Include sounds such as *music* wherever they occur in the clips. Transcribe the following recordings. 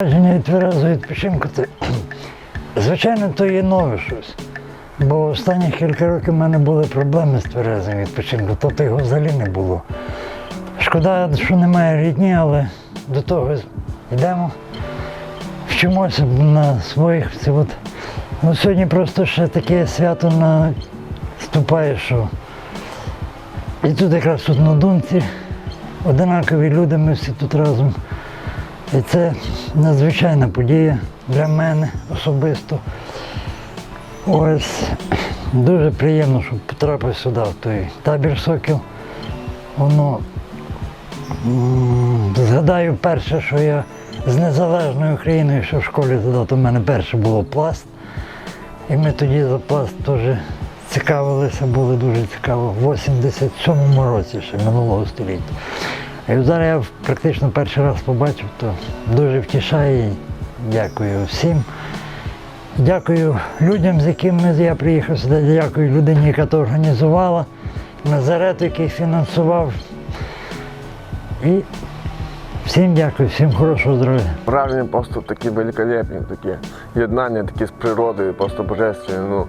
Враження від тверезого відпочинку це, *clears throat* звичайно, то є нове щось. Бо останні кілька років в мене були проблеми з тверезим відпочинком, тобто його взагалі не було. Шкода, що немає рідні, але до того йдемо, вчимося на своїх. От, ну, сьогодні просто ще таке свято наступає, що і тут якраз однодумці, одинакові люди, ми всі тут разом. І це надзвичайна подія для мене особисто. Ось дуже приємно, що потрапив сюди, в той табір Сокіл. Воно згадаю перше, що я з незалежною Україною, що в школі тоді, то в мене перше було пласт. І ми тоді за пласт теж цікавилися, було дуже цікаво в 87-му році ще минулого століття. І зараз я практично перший раз побачив, то дуже втішає. Дякую всім. Дякую людям, з якими я приїхав сюди. Дякую людині, яка то організувала, Назарету, який фінансував. І всім дякую, всім хорошого здоров'я. Враження просто такі великолепні, такі єднання, такі з природою, просто божественні. Ну,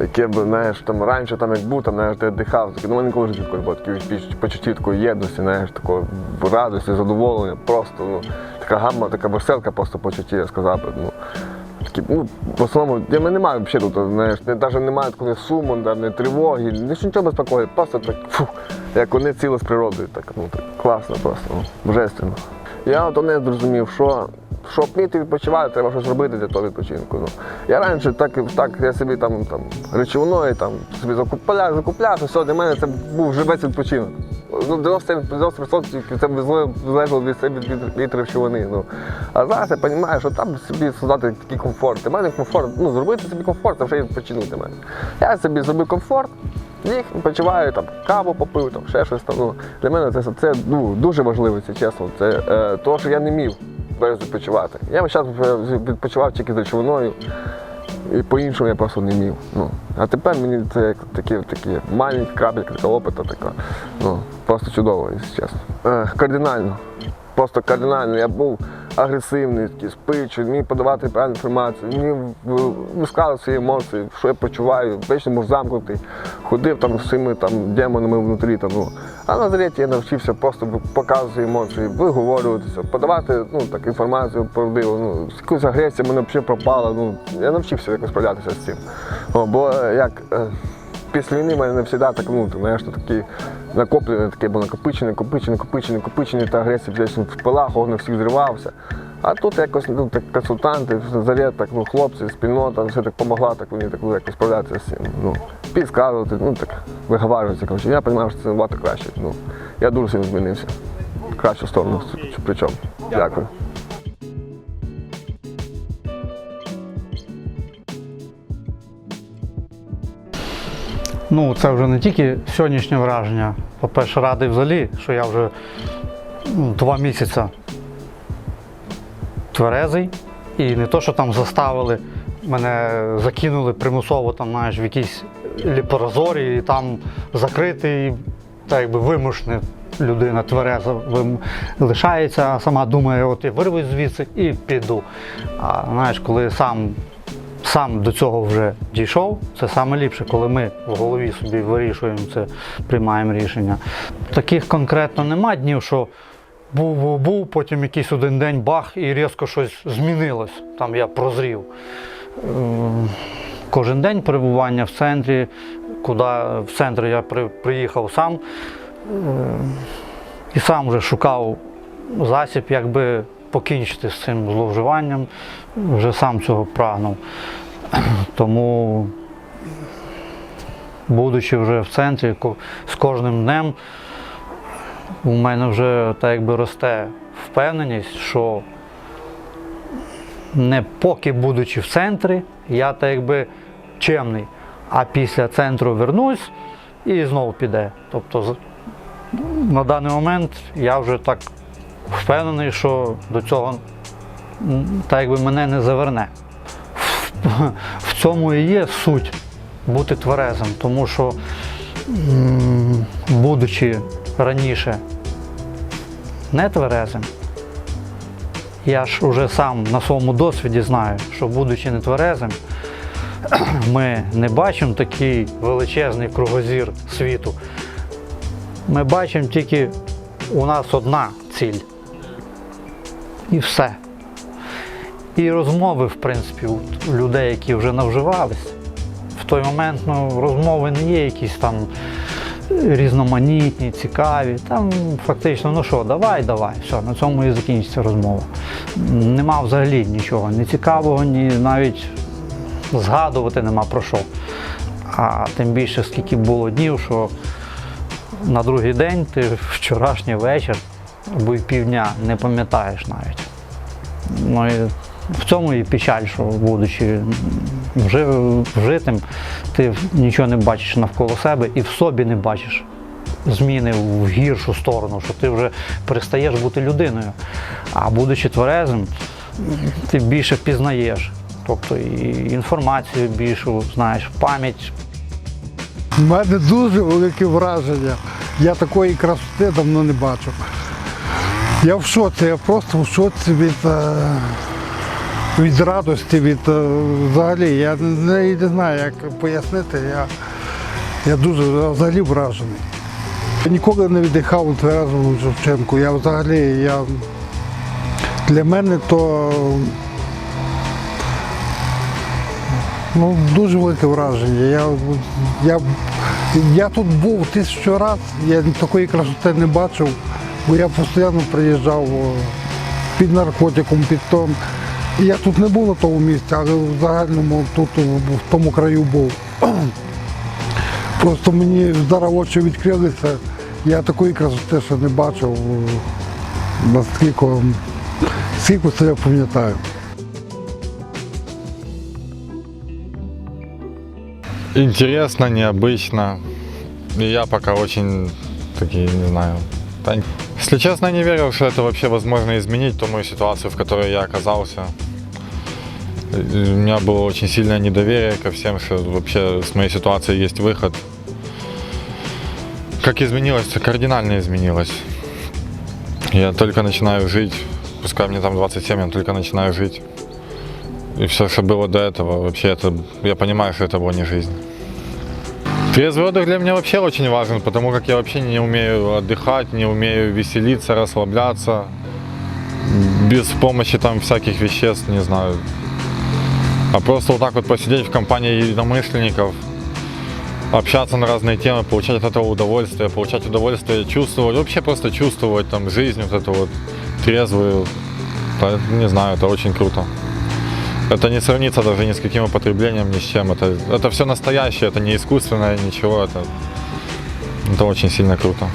яке б, знаєш, там раніше там як був, там, знаєш, ти дихав, таке, ну мене ніколи в житті такої було, такі почуття такої єдності, знаєш, такої радості, задоволення, просто, ну, така гамма, така веселка просто почуття, я сказав би. Ну, такі, ну, в основному, я мене немає взагалі тут, знаєш, навіть немає такої суму, не тривоги, нічого безпокою, просто так, фу, як вони ціле з природою, так, ну, так класно просто, ну, божественно. Я от не зрозумів, що щоб вміти відпочивати, треба щось робити для того відпочинку. Ну. Я раніше так, так я собі там, там речовиною там, собі закупляв, закупляв, все, для мене це був живець відпочинок. Ну, 90%, 90% це залежало від, від, від, від речовини. Ну. А зараз я розумію, що там собі создати такий комфорт. Для мене комфорт, ну, зробити собі комфорт, це вже відпочинок для мене. Я собі зробив комфорт, їх відпочиваю, там, каву попив, там, ще щось там. Ну, для мене це, це ну, дуже важливо, це чесно. Це е, того, що я не міг без відпочивати. Я зараз відпочивав тільки з речовиною. І по-іншому я просто не міг. Ну. А тепер мені це такі, такі маленькі крапелька, така опита така. Ну, просто чудово, якщо чесно. Е, кардинально. Просто кардинально. Я був агресивний, такий, спичий, міг подавати правильну інформацію, міг в- висказувати свої емоції, що я почуваю, вечно був замкнутий, ходив там з цими там, демонами внутрі. Там, ну. А на зареті я навчився просто показувати емоції, виговорюватися, подавати ну, так, інформацію правдиву. Ну, якусь агресія мене взагалі пропала. Ну, я навчився якось справлятися з цим. О, бо е, як. Після війни в мене не завжди так, ну, ти знаєш, такі накоплене, таке було накопичене, накопичене, накопичене, накопичене, та агресія десь в пилах, на всіх зривався. А тут якось ну, так, консультанти, заряд, так, ну, хлопці, спільнота, все так допомогла, так мені так ну, якось справлятися з цим. Ну, підказувати, ну так, виговарюватися. Коротше. Я розумію, що це набагато краще. Ну, я дуже сильно змінився. Кращу сторону, причому. Дякую. Ну, це вже не тільки сьогоднішнє враження. По-перше, радий взагалі, що я вже ну, два місяці тверезий. І не то, що там заставили, мене закинули примусово там, знаєш, в якісь ліпорозорі, і там закритий, так якби вимушений людина твереза лишається, сама думає, от я вирвусь звідси і піду. А знаєш, коли сам сам до цього вже дійшов, це саме ліпше, коли ми в голові собі вирішуємо це, приймаємо рішення. Таких конкретно нема днів, що був, був, був, потім якийсь один день бах і різко щось змінилось. Там я прозрів. Ем, Кожен день перебування в центрі, куди в центр я при, приїхав сам ем, і сам вже шукав засіб, якби покінчити з цим зловживанням, вже сам цього прагнув. *clears throat* Тому, будучи вже в центрі, з кожним днем у мене вже так якби росте впевненість, що не поки будучи в центрі, я так якби чемний, а після центру вернусь і знову піде. Тобто на даний момент я вже так впевнений, що до цього так якби мене не заверне. *laughs* В цьому і є суть бути тверезим, тому що будучи раніше не тверезим, я ж уже сам на своєму досвіді знаю, що будучи не тверезим, *clears throat* ми не бачимо такий величезний кругозір світу. Ми бачимо тільки у нас одна ціль. І все. І розмови, в принципі, у людей, які вже навживались, в той момент ну, розмови не є якісь там різноманітні, цікаві. Там фактично, ну що, давай, давай, все, на цьому і закінчиться розмова. Нема взагалі нічого, ні цікавого, ні навіть згадувати нема про що. А тим більше, скільки було днів, що на другий день ти вчорашній вечір або й півдня не пам'ятаєш навіть. Ну і в цьому і печаль, що будучи вжитим, ти нічого не бачиш навколо себе і в собі не бачиш зміни в гіршу сторону, що ти вже перестаєш бути людиною. А будучи тверезим, ти більше пізнаєш. Тобто і інформацію більшу знаєш, пам'ять У мене дуже велике враження. Я такої красоти давно не бачив. Я в шоці, я просто в шоці від, е, від радості, від е, взагалі. Я не, не знаю, як пояснити. Я, я дуже взагалі вражений. Я ніколи не віддихав у тверезому Шевченку. Я взагалі, я, для мене то Ну, дуже велике враження. Я, я, я тут був тисячу разів, я такої красоти не бачив, бо я постійно приїжджав під наркотиком, під том. Я тут не був на тому місці, але в загальному тут в тому краю був. *clears throat* Просто мені зараз очі відкрилися, я такої красоти ще не бачив, наскільки, скільки це я пам'ятаю. Интересно, необычно. Я пока очень такие, не знаю. Да, Если честно, я не верил, что это вообще возможно изменить ту мою ситуацию, в которой я оказался. У меня было очень сильное недоверие ко всем, что вообще с моей ситуации есть выход. Как изменилось? Кардинально изменилось. Я только начинаю жить, пускай мне там 27, я только начинаю жить. И все, что было до этого, вообще это, я понимаю, что это была не жизнь. Трезвый отдых для меня вообще очень важен, потому как я вообще не умею отдыхать, не умею веселиться, расслабляться. Без помощи там всяких веществ, не знаю. А просто вот так вот посидеть в компании единомышленников, общаться на разные темы, получать от этого удовольствие, получать удовольствие, чувствовать, вообще просто чувствовать там жизнь вот эту вот трезвую. Не знаю, это очень круто. Это не сравнится даже ни с каким употреблением, ни с чем. Это, это все настоящее, это не искусственное, ничего. Это, это очень сильно круто.